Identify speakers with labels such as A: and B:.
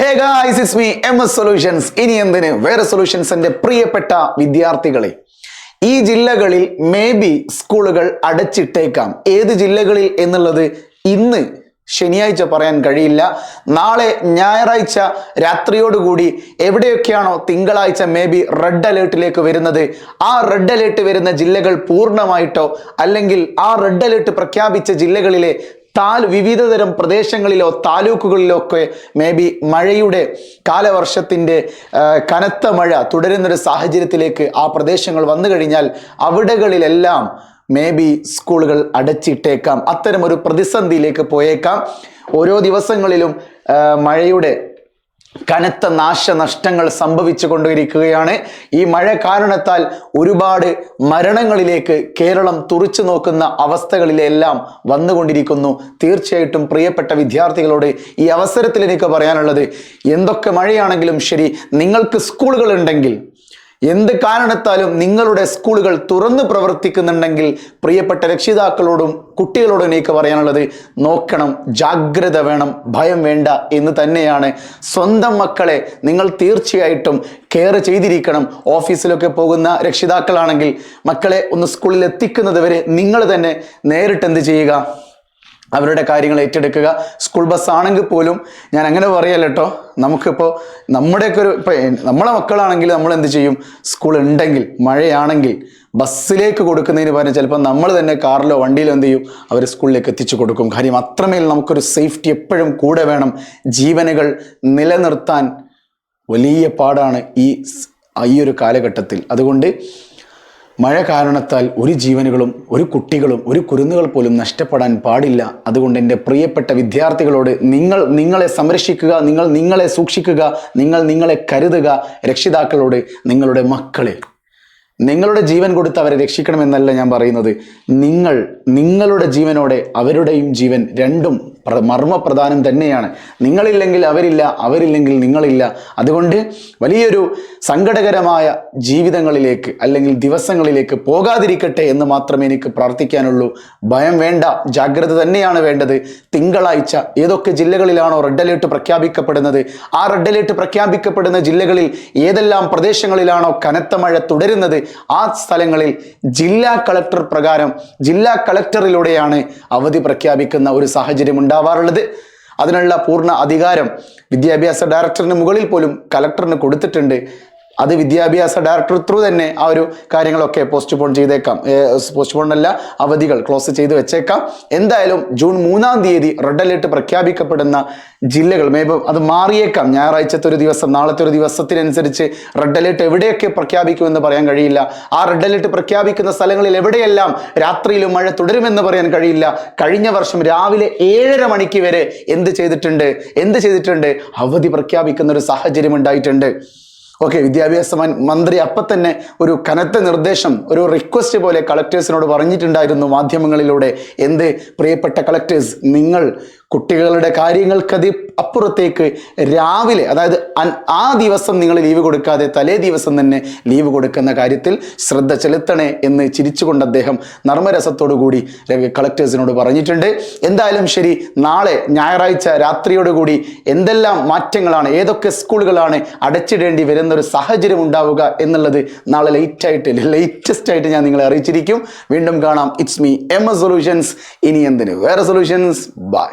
A: Hey guys it's me M S solutions ഇനി എന്തിന്? വേറെ സൊല്യൂഷൻസിന്റെ പ്രിയപ്പെട്ട വിദ്യാർത്ഥികളെ. ഈ ജില്ലകളിൽ മേ ബി സ്കൂളുകൾ അടച്ചിട്ടേക്കാം. ഏത് ജില്ലകളിൽ എന്നുള്ളത് ഇന്ന് ശനിയാഴ്ച പറയാൻ കഴിയില്ല. നാളെ ഞായറാഴ്ച രാത്രിയോടുകൂടി എവിടെയൊക്കെയാണോ തിങ്കളാഴ്ച മേ ബി റെഡ് അലേർട്ടിലേക്ക് വരുന്നത്. ആ റെഡ് അലേർട്ട് വരുന്ന ജില്ലകൾ പൂർണമായിട്ടോ അല്ലെങ്കിൽ ആ റെഡ് അലേർട്ട് പ്രഖ്യാപിച്ച ജില്ലകളിലെ താൽ വിവിധതരം പ്രദേശങ്ങളിലോ താലൂക്കുകളിലോ ഒക്കെ മേ ബി മഴയുടെ കാലവർഷത്തിന്റെ കനത്ത മഴ തുടരുന്നൊരു സാഹചര്യത്തിലേക്ക് ആ പ്രദേശങ്ങൾ വന്നു കഴിഞ്ഞാൽ അവിടെകളിലെല്ലാം മേ ബി സ്കൂളുകൾ അടച്ചിട്ടേക്കാം. അത്തരം ഒരു പ്രതിസന്ധിയിലേക്ക് പോയേക്കാം. ഓരോ ദിവസങ്ങളിലും മഴയുടെ കനത്ത നാശനഷ്ടങ്ങൾ സംഭവിച്ചു കൊണ്ടിരിക്കുകയാണ് ഈ മഴ കാരണത്താൽ ഒരുപാട് മരണങ്ങളിലേക്ക് കേരളം തുറച്ചു നോക്കുന്ന അവസ്ഥകളിലെല്ലാം വന്നുകൊണ്ടിരിക്കുന്നു. തീർച്ചയായിട്ടും പ്രിയപ്പെട്ട വിദ്യാർത്ഥികളോട് ഈ അവസരത്തിൽ എനിക്ക് പറയാനുള്ളത് എന്തൊക്കെ മഴയാണെങ്കിലും ശരി നിങ്ങൾക്ക് സ്കൂളുകൾ ഉണ്ടെങ്കിൽ എന്ത് കാരണത്താലും നിങ്ങളുടെ സ്കൂളുകൾ തുറന്ന് പ്രവർത്തിക്കുന്നുണ്ടെങ്കിൽ പ്രിയപ്പെട്ട രക്ഷിതാക്കളോടും കുട്ടികളോടും എനിക്ക് പറയാനുള്ളത് നോക്കണം ജാഗ്രത വേണം ഭയം വേണ്ട എന്ന് തന്നെയാണ്. സ്വന്തം മക്കളെ നിങ്ങൾ തീർച്ചയായിട്ടും കെയർ ചെയ്തിരിക്കണം. ഓഫീസിലൊക്കെ പോകുന്ന രക്ഷിതാക്കളാണെങ്കിൽ മക്കളെ ഒന്ന് സ്കൂളിൽ എത്തിക്കുന്നത് വരെ നിങ്ങൾ തന്നെ നേരിട്ട് എന്ത് ചെയ്യുക? അവരുടെ കാര്യങ്ങൾ ഏറ്റെടുക്കുക. സ്കൂൾ ബസ് ആണെങ്കിൽ പോലും ഞാൻ അങ്ങനെ പറയല്ല കേട്ടോ നമുക്കിപ്പോൾ നമ്മുടെയൊക്കെ ഒരു ഇപ്പം നമ്മളെ മക്കളാണെങ്കിൽ നമ്മൾ എന്ത് ചെയ്യും? സ്കൂൾ ഉണ്ടെങ്കിൽ മഴയാണെങ്കിൽ ബസ്സിലേക്ക് കൊടുക്കുന്നതിന് പകരം ചിലപ്പോൾ നമ്മൾ തന്നെ കാറിലോ വണ്ടിയിലോ എന്ത് ചെയ്യും? അവർ സ്കൂളിലേക്ക് എത്തിച്ചു കൊടുക്കും. കാര്യം അത്രമേൽ നമുക്കൊരു സേഫ്റ്റി എപ്പോഴും കൂടെ വേണം. ജീവനുകൾ നിലനിർത്താൻ വലിയ പാടാണ് ഈ ഈ ഒരു കാലഘട്ടത്തിൽ. അതുകൊണ്ട് മഴ കാരണത്താൽ ഒരു ജീവനുകളും ഒരു കുട്ടികളും ഒരു കുരുന്നുകൾ പോലും നഷ്ടപ്പെടാൻ പാടില്ല. അതുകൊണ്ട് എന്റെ പ്രിയപ്പെട്ട വിദ്യാർത്ഥികളോട് നിങ്ങൾ നിങ്ങളെ സംരക്ഷിക്കുക നിങ്ങൾ നിങ്ങളെ സൂക്ഷിക്കുക നിങ്ങൾ നിങ്ങളെ കരുതുക. രക്ഷിതാക്കളോട് നിങ്ങളുടെ മക്കളെ നിങ്ങളുടെ ജീവൻ കൊടുത്ത് അവരെ രക്ഷിക്കണമെന്നല്ല ഞാൻ പറയുന്നത്. നിങ്ങൾ നിങ്ങളുടെ ജീവനോടെ അവരുടെയും ജീവൻ രണ്ടും മർമ്മപ്രധാനം തന്നെയാണ്. നിങ്ങളില്ലെങ്കിൽ അവരില്ല അവരില്ലെങ്കിൽ നിങ്ങളില്ല. അതുകൊണ്ട് വലിയൊരു സങ്കടകരമായ ജീവിതങ്ങളിലേക്ക് അല്ലെങ്കിൽ ദിവസങ്ങളിലേക്ക് പോകാതിരിക്കട്ടെ എന്ന് മാത്രമേ എനിക്ക് പ്രാർത്ഥിക്കാനുള്ളൂ. ഭയം വേണ്ട ജാഗ്രത തന്നെയാണ് വേണ്ടത്. തിങ്കളാഴ്ച ഏതൊക്കെ ജില്ലകളിലാണോ റെഡ് അലേർട്ട് പ്രഖ്യാപിക്കപ്പെടുന്നത്? ആ റെഡ് അലേർട്ട് പ്രഖ്യാപിക്കപ്പെടുന്ന ജില്ലകളിൽ ഏതെല്ലാം പ്രദേശങ്ങളിലാണോ കനത്ത മഴ തുടരുന്നത്? ആ സ്ഥലങ്ങളിൽ ജില്ലാ കളക്ടർ പ്രകാരം ജില്ലാ കളക്ടറിലൂടെയാണ് അവധി പ്രഖ്യാപിക്കുന്ന ഒരു സാഹചര്യം ഉണ്ടാവാറുള്ളത്. അതിനുള്ള പൂർണ അധികാരം വിദ്യാഭ്യാസ ഡയറക്ടറിന് മുകളിൽ പോലും കലക്ടറിന് കൊടുത്തിട്ടുണ്ട്. അത് വിദ്യാഭ്യാസ ഡയറക്ടർ ത്രൂ തന്നെ ആ ഒരു കാര്യങ്ങളൊക്കെ പോസ്റ്റ്പോൺ ചെയ്തേക്കാം. പോസ്റ്റ്പോൺ അല്ല അവധികൾ ക്ലോസ് ചെയ്ത് വെച്ചേക്കാം. എന്തായാലും ജൂൺ മൂന്നാം തീയതി റെഡ് അലേർട്ട് പ്രഖ്യാപിക്കപ്പെടുന്ന ജില്ലകൾ മേബ് അത് മാറിയേക്കാം. ഞായറാഴ്ചത്തെ ഒരു ദിവസം നാളത്തെ ഒരു ദിവസത്തിനനുസരിച്ച് റെഡ് അലേർട്ട് എവിടെയൊക്കെ പ്രഖ്യാപിക്കുമെന്ന് പറയാൻ കഴിയില്ല. ആ റെഡ് അലേർട്ട് പ്രഖ്യാപിക്കുന്ന സ്ഥലങ്ങളിൽ എവിടെയെല്ലാം രാത്രിയിലും മഴ തുടരുമെന്ന് പറയാൻ കഴിയില്ല. കഴിഞ്ഞ വർഷം രാവിലെ ഏഴര മണിക്ക് വരെ എന്ത് ചെയ്തിട്ടുണ്ട്? എന്ത് ചെയ്തിട്ടുണ്ട്? അവധി പ്രഖ്യാപിക്കുന്ന ഒരു സാഹചര്യം ഉണ്ടായിട്ടുണ്ട്. ഓക്കെ വിദ്യാഭ്യാസ മന്ത്രി അപ്പം തന്നെ ഒരു കനത്ത നിർദ്ദേശം ഒരു റിക്വസ്റ്റ് പോലെ കളക്ടേഴ്സിനോട് പറഞ്ഞിട്ടുണ്ടായിരുന്നു മാധ്യമങ്ങളിലൂടെ. എന്ത്? പ്രിയപ്പെട്ട കളക്ടേഴ്സ് നിങ്ങൾ കുട്ടികളുടെ കാര്യങ്ങൾക്കത് അപ്പുറത്തേക്ക് രാവിലെ അതായത് ആ ദിവസം നിങ്ങൾ ലീവ് കൊടുക്കാതെ തലേ ദിവസം തന്നെ ലീവ് കൊടുക്കുന്ന കാര്യത്തിൽ ശ്രദ്ധ ചെലുത്തണേ എന്ന് ചിരിച്ചുകൊണ്ട് അദ്ദേഹം നർമ്മരസത്തോടു കൂടി കളക്ടേഴ്സിനോട് പറഞ്ഞിട്ടുണ്ട്. എന്തായാലും ശരി നാളെ ഞായറാഴ്ച രാത്രിയോടുകൂടി എന്തെല്ലാം മാറ്റങ്ങളാണ് ഏതൊക്കെ സ്കൂളുകളാണ് അടച്ചിടേണ്ടി വരുന്ന ഒരു സാഹചര്യം ഉണ്ടാവുക എന്നുള്ളത് നാളെ ലേറ്റായിട്ട് ലേറ്റസ്റ്റ് ആയിട്ട് ഞാൻ നിങ്ങളെ അറിയിച്ചിരിക്കും. വീണ്ടും കാണാം. It's me M S solutions ഇനി എന്തിന്? വേറെ സൊല്യൂഷൻസ് ബൈ